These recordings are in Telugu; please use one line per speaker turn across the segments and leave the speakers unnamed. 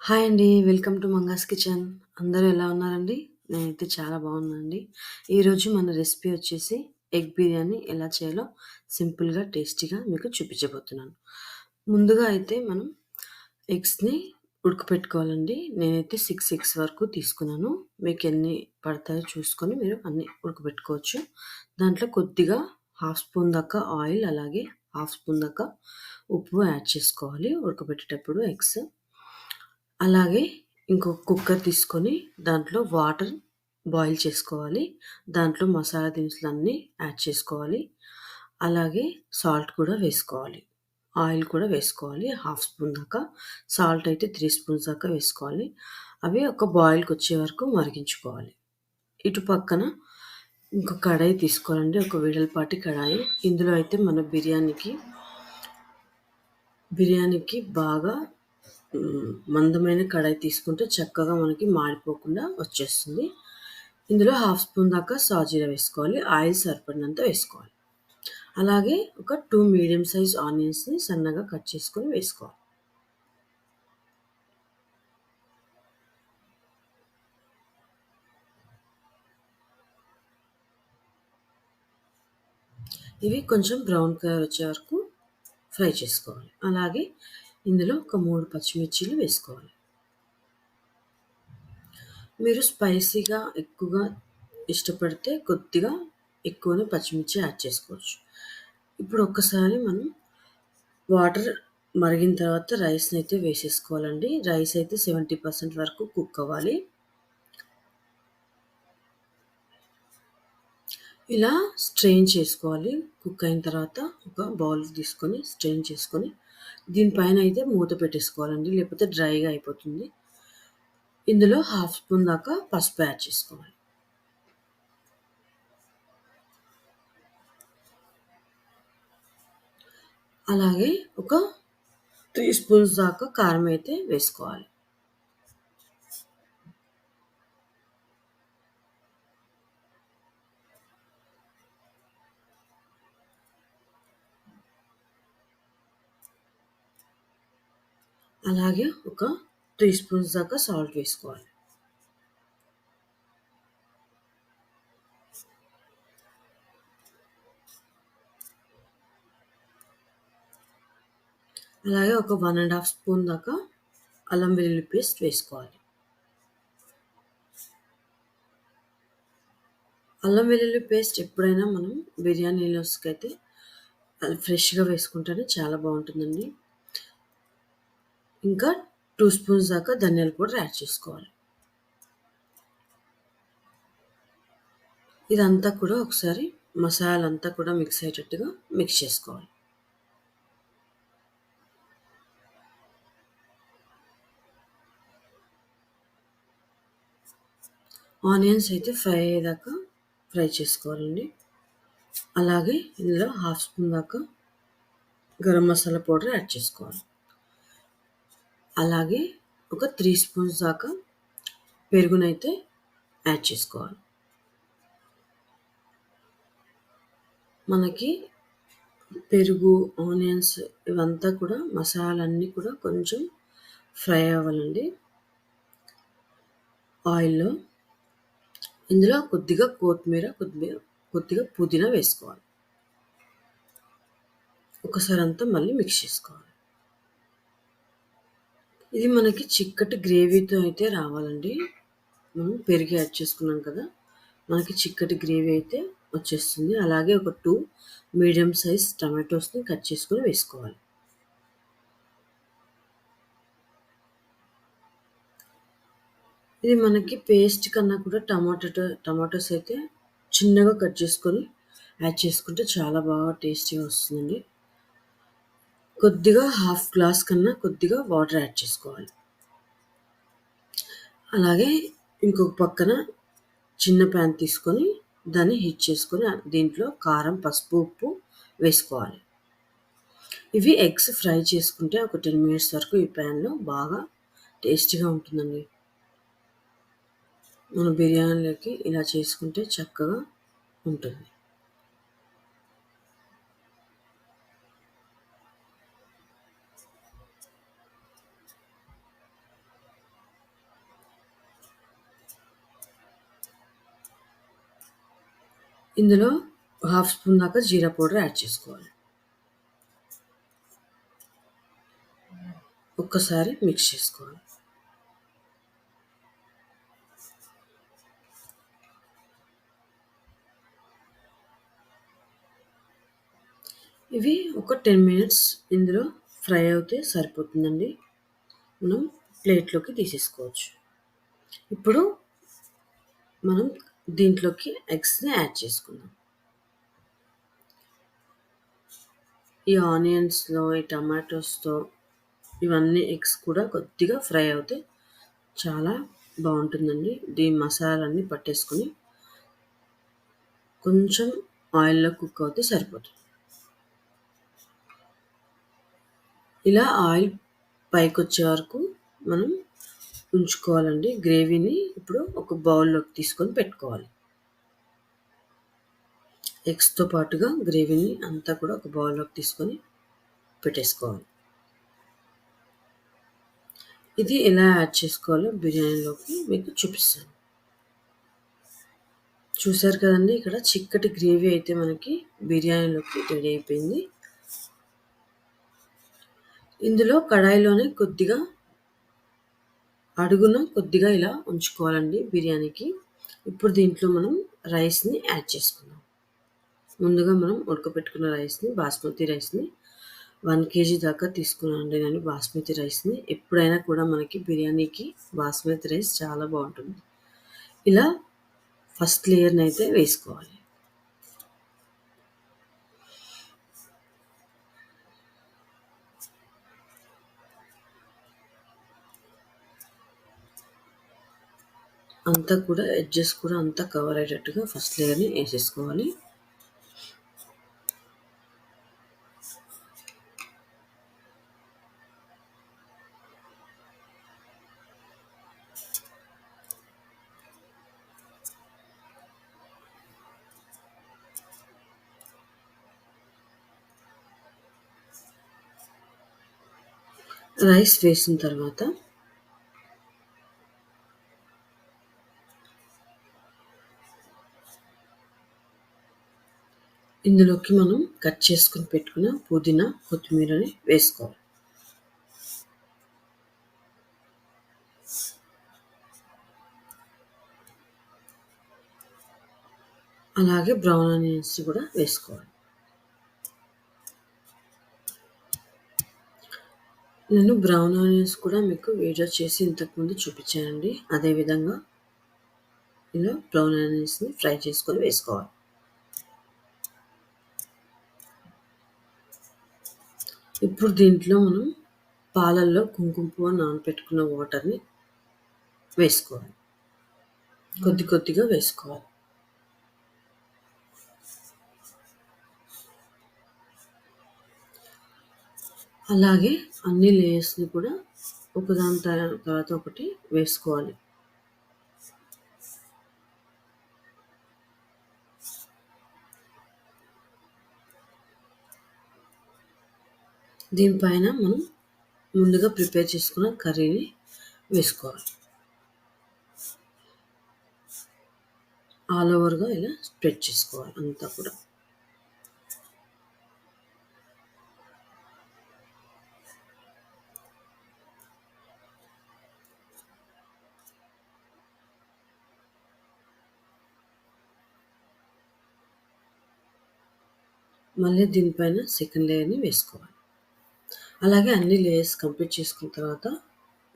హాయ్ అండి. Welcome to Manga's kitchen. అందరూ ఎలా ఉన్నారండి? నేనైతే చాలా బాగున్నానండి. ఈరోజు మన రెసిపీ వచ్చేసి ఎగ్ బిర్యానీ ఎలా చేయాలో సింపుల్‌గా, టేస్టీగా మీకు చూపించబోతున్నాను. ముందుగా అయితే మనం ఎగ్స్‌ని ఉడకపెట్టుకోవాలండి. నేనైతే సిక్స్ ఎగ్స్ వరకు తీసుకున్నాను. మీకు ఎన్ని పడతాయో చూసుకొని మీరు అన్నీ ఉడకపెట్టుకోవచ్చు దాంట్లో కొద్దిగా హాఫ్ స్పూన్ దాకా ఆయిల్ అలాగే హాఫ్ స్పూన్ దాకా ఉప్పు యాడ్ చేసుకోవాలి ఉడకబెట్టేటప్పుడు ఎగ్స్. అలాగే ఇంకొక కుక్కర్ తీసుకొని దాంట్లో వాటర్ బాయిల్ చేసుకోవాలి. దాంట్లో మసాలా దినుసులన్నీ యాడ్ చేసుకోవాలి. అలాగే సాల్ట్ కూడా వేసుకోవాలి. ఆయిల్ కూడా వేసుకోవాలి. హాఫ్ స్పూన్ దాకా. సాల్ట్ అయితే త్రీ స్పూన్స్ దాకా వేసుకోవాలి. అవి ఒక బాయిల్‌కి వచ్చే వరకు మరిగించుకోవాలి. ఇటు పక్కన ఇంకో కడాయి తీసుకోవాలండి. ఒక వెడల్పాటి కడాయి. ఇందులో అయితే మన బిర్యానీకి బిర్యానీకి బాగా మందమైన కడాయి తీసుకుంటే చక్కగా మనకి మాడిపోకుండా వచ్చేస్తుంది. ఇందులో హాఫ్ స్పూన్ దాకా సాజీరా వేసుకోవాలి. ఆయిల్ సరిపడినంత వేసుకోవాలి. అలాగే ఒక టూ మీడియం సైజ్ ఆనియన్స్‌ని సన్నగా కట్ చేసుకొని వేసుకోవాలి. ఇవి కొంచెం బ్రౌన్ కలర్ వచ్చే వరకు ఫ్రై చేసుకోవాలి. అలాగే ఇందులో ఒక మూడు పచ్చిమిర్చీలు వేసుకోవాలి. మీరు స్పైసీగా ఎక్కువగా ఇష్టపడితే కొద్దిగా ఎక్కువనే పచ్చిమిర్చి యాడ్ చేసుకోవచ్చు. ఇప్పుడు ఒక్కసారి మనం వాటర్ మరిగిన తర్వాత రైస్‌ని అయితే వేసేసుకోవాలండి. రైస్ అయితే 70% వరకు కుక్ అవ్వాలి. ఇలా స్ట్రెయిన్ చేసుకోవాలి. కుక్ అయిన తర్వాత ఒక బౌల్ తీసుకొని స్ట్రెయిన్ చేసుకొని దీనిపైన అయితే మూత పెట్టేసుకోవాలండి. లేకపోతే డ్రైగా అయిపోతుంది. ఇందులో హాఫ్ స్పూన్ దాకా పసుపు యాడ్ చేసుకోవాలి. అలాగే ఒక త్రీ స్పూన్స్ దాకా కారం అయితే వేసుకోవాలి. అలాగే ఒక త్రీ స్పూన్స్ దాకా సాల్ట్ వేసుకోవాలి. అలాగే ఒక వన్ అండ్ హాఫ్ స్పూన్ దాకా అల్లం వెల్లుల్లి పేస్ట్ వేసుకోవాలి. అల్లం వెల్లుల్లి పేస్ట్ ఎప్పుడైనా మనం బిర్యానీలోకి అయితే ఫ్రెష్‌గా వేసుకుంటేనే చాలా బాగుంటుందండి. ఇంకా టూ స్పూన్స్ దాకా ధనియాల పౌడర్ యాడ్ చేసుకోవాలి. ఇదంతా కూడా ఒకసారి మసాలా అంతా కూడా మిక్స్ అయ్యేటట్టుగా మిక్స్ చేసుకోవాలి. ఆనియన్స్ అయితే ఫ్రై అయ్యేదాకా ఫ్రై చేసుకోవాలండి. అలాగే ఇందులో హాఫ్ స్పూన్ దాకా గరం మసాలా పౌడర్ యాడ్ చేసుకోవాలి. అలాగే ఒక త్రీ స్పూన్స్ దాకా పెరుగునైతే యాడ్ చేసుకోవాలి. మనకి పెరుగు, ఆనియన్స్ ఇవంతా కూడా మసాలన్నీ కూడా కొంచెం ఫ్రై అవ్వాలండి. ఆయిల్‌లో. ఇందులో కొద్దిగా కొత్తిమీర, కొద్దిమీర కొద్దిగా పుదీనా వేసుకోవాలి. ఒకసారి అంతా మళ్ళీ మిక్స్ చేసుకోవాలి. ఇది మనకి చిక్కటి గ్రేవీతో అయితే రావాలండి. మనం పెరిగి యాడ్ చేసుకున్నాం కదా! మనకి చిక్కటి గ్రేవీ అయితే వచ్చేస్తుంది. అలాగే ఒక టూ మీడియం సైజ్ టమాటోస్‌ని కట్ చేసుకొని వేసుకోవాలి. ఇది మనకి పేస్ట్ కన్నా కూడా టమాటో టమాటోస్ అయితే చిన్నగా కట్ చేసుకొని యాడ్ చేసుకుంటే చాలా బాగా టేస్టీగా వస్తుందండి. కొద్దిగా హాఫ్ గ్లాస్ కన్నా కొద్దిగా వాటర్ యాడ్ చేసుకోవాలి. అలాగే ఇంకొక పక్కన చిన్న ప్యాన్ తీసుకొని దాన్ని హీట్ చేసుకొని దీంట్లో కారం, పసుపు, ఉప్పు వేసుకోవాలి. ఇవి ఎగ్స్ ఫ్రై చేసుకుంటే ఒక 10 మినిట్స్ వరకు ఈ ప్యాన్‌లో బాగా టేస్టీగా ఉంటుందండి. మన బిర్యానీలోకి ఇలా చేసుకుంటే చక్కగా ఉంటుంది. ఇందులో హాఫ్ స్పూన్ దాకా జీరా పౌడర్ యాడ్ చేసుకోవాలి. ఒక్కసారి మిక్స్ చేసుకోవాలి. ఇవి ఒక టెన్ మినిట్స్ ఇందులో ఫ్రై అవుతే సరిపోతుందండి. మనం ప్లేట్లోకి తీసేసుకోవచ్చు. ఇప్పుడు మనం దీంట్లోకి ఎగ్స్ని యాడ్ చేసుకుందాం. ఈ ఆనియన్స్లో ఈ టమాటోస్తో ఇవన్నీ ఎగ్స్ కూడా కొద్దిగా ఫ్రై అవుతే చాలా బాగుంటుందండి. దీని మసాలాన్ని పట్టేసుకొని కొంచెం ఆయిల్లో కుక్ అవుతే సరిపోతుంది. ఇలా ఆయిల్ పైకి వచ్చే వరకు మనం ఉంచుకోవాలండి. గ్రేవీని ఇప్పుడు ఒక బౌల్లోకి తీసుకొని పెట్టుకోవాలి. ఎగ్స్తో పాటుగా గ్రేవీని అంతా కూడా ఒక బౌల్లోకి తీసుకొని పెట్టేసుకోవాలి. ఇది ఎలా యాడ్ చేసుకోవాలో బిర్యానీలోకి మీకు చూపిస్తాను. చూసారు కదండి ఇక్కడ చిక్కటి గ్రేవీ అయితే మనకి బిర్యానీలోకి రెడీ అయిపోయింది. ఇందులో కడాయిలోనే కొద్దిగా అడుగున కొద్దిగా ఇలా ఉంచుకోవాలండి బిర్యానీకి. ఇప్పుడు దీంట్లో మనం రైస్ని యాడ్ చేసుకుందాం. ముందుగా మనం ఉడకపెట్టుకున్న రైస్ని బాస్మతి రైస్ని వన్ కేజీ దాకా తీసుకున్నానండి నేను బాస్మతి రైస్ని. ఎప్పుడైనా కూడా మనకి బిర్యానీకి బాస్మతి రైస్ చాలా బాగుంటుంది. ఇలా ఫస్ట్ లేయర్ని అయితే వేసుకోవాలి. అంతా కూడా ఎడ్జెస్ కూడా అంతా కవర్ అయ్యేటట్టుగా ఫస్ట్ లేయర్ని వేసేసుకోవాలి. రైస్ వేసిన తర్వాత ఇందులోకి మనం కట్ చేసుకుని పెట్టుకున్న పుదీనా కొత్తిమీరని వేసుకోవాలి. అలాగే బ్రౌన్ ఆనియన్స్ కూడా వేసుకోవాలి. నేను బ్రౌన్ ఆనియన్స్ కూడా మీకు వీడియో చేసి ఇంతకుముందు చూపించానండి. అదేవిధంగా ఇలా బ్రౌన్ ఆనియన్స్ని ఫ్రై చేసుకొని వేసుకోవాలి. ఇప్పుడు దీంట్లో మనం పాలల్లో కుంకుమ పువ్వు నానబెట్టుకున్న వాటర్ని వేసుకోవాలి. కొద్ది కొద్దిగా వేసుకోవాలి. అలాగే అన్ని లేయర్స్ని కూడా ఒకదాని తర్వాత ఒకటి వేసుకోవాలి. దీనిపైన మనం ముందుగా ప్రిపేర్ చేసుకున్న కర్రీని వేసుకోవాలి. ఆల్ ఓవర్గా ఇలా స్ప్రెడ్ చేసుకోవాలి అంతా కూడా. మళ్ళీ దీనిపైన సెకండ్ లేయర్ని వేసుకోవాలి. అలాగే అన్ని లేయర్స్ కంప్లీట్ చేసుకున్న తర్వాత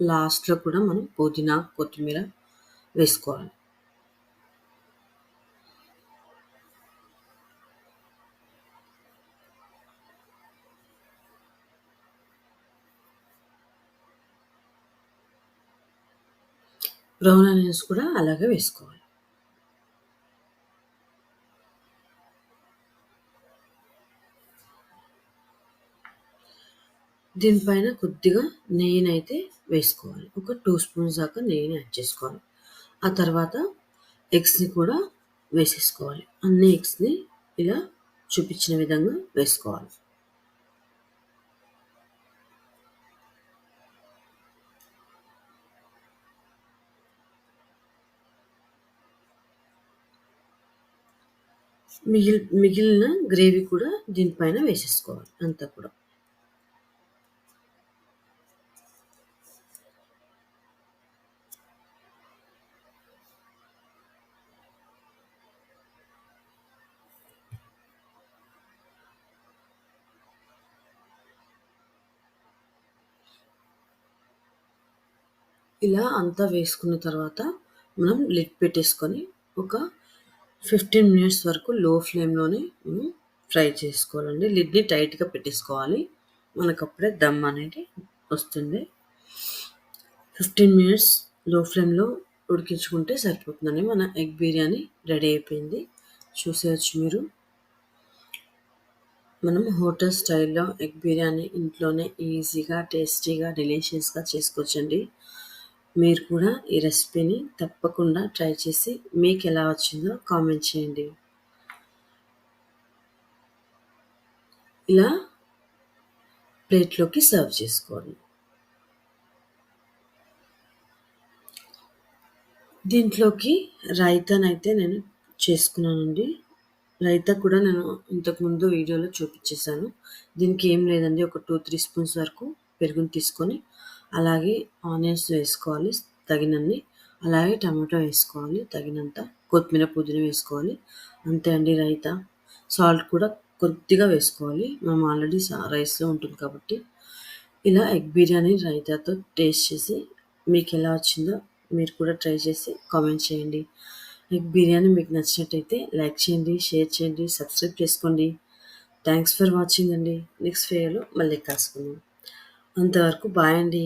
లాస్ట్లో కూడా మనం పుదీనా కొత్తిమీర వేసుకోవాలి. బ్రౌన్ ఆనియన్స్ కూడా అలాగే వేసుకోవాలి. దీనిపైన కొద్దిగా నెయ్యిని అయితే వేసుకోవాలి. ఒక టూ స్పూన్స్ దాకా నెయ్యిని యాడ్ చేసుకోవాలి. ఆ తర్వాత ఎగ్స్ని కూడా వేసేసుకోవాలి. అన్ని ఎగ్స్ని ఇలా చూపించిన విధంగా వేసుకోవాలి. మిగిలి మిగిలిన గ్రేవీ కూడా దీనిపైన వేసేసుకోవాలి. అంతా కూడా. ఇలా అంతా వేసుకున్న తర్వాత మనం లిడ్ పెట్టేసుకొని ఒక ఫిఫ్టీన్ మినిట్స్ వరకు లో ఫ్లేమ్లోనే మనం ఫ్రై చేసుకోవాలండి. లిడ్ని టైట్గా పెట్టేసుకోవాలి. మనకు అప్పుడే దమ్ అనేది వస్తుంది. ఫిఫ్టీన్ మినిట్స్లో ఫ్లేమ్లో ఉడికించుకుంటే సరిపోతుందండి. మన ఎగ్ బిర్యానీ రెడీ అయిపోయింది. చూసేయచ్చు మీరు. మనం హోటల్ స్టైల్లో ఎగ్ బిర్యానీ ఇంట్లోనే ఈజీగా టేస్టీగా డెలిషియస్గా చేసుకోవచ్చండి. మీరు కూడా ఈ రెసిపీని తప్పకుండా ట్రై చేసి మీకు ఎలా వచ్చిందో కామెంట్ చేయండి. ఇలా ప్లేట్లోకి సర్వ్ చేసుకోండి. దీంట్లోకి రైతానైతే నేను చేసుకున్నానండి. రైతా కూడా నేను ఇంతకుముందు వీడియోలో చూపించేశాను. దీనికి ఏం లేదండి ఒక టూ త్రీ స్పూన్స్ వరకు పెరుగుని తీసుకొని అలాగే ఆనియన్స్ వేసుకోవాలి తగినన్ని. అలాగే టమాటో వేసుకోవాలి తగినంత కొత్తిమీర పుదీనా వేసుకోవాలి. అంతే అండి రైతా. సాల్ట్ కూడా కొద్దిగా వేసుకోవాలి. మనం ఆల్రెడీ రైస్లో ఉంటుంది కాబట్టి. ఇలా ఎగ్ బిర్యానీ రైతాతో టేస్ట్ చేసి మీకు ఎలా వచ్చిందో మీరు కూడా ట్రై చేసి కామెంట్ చేయండి. ఎగ్ బిర్యానీ మీకు నచ్చినట్టయితే లైక్ చేయండి షేర్ చేయండి సబ్స్క్రైబ్ చేసుకోండి. థ్యాంక్స్ ఫర్ వాచింగ్ అండి. నెక్స్ట్ వీడియోలో మళ్ళీ కలుసుకుందాం. అంతవరకు బాయ్ అండి.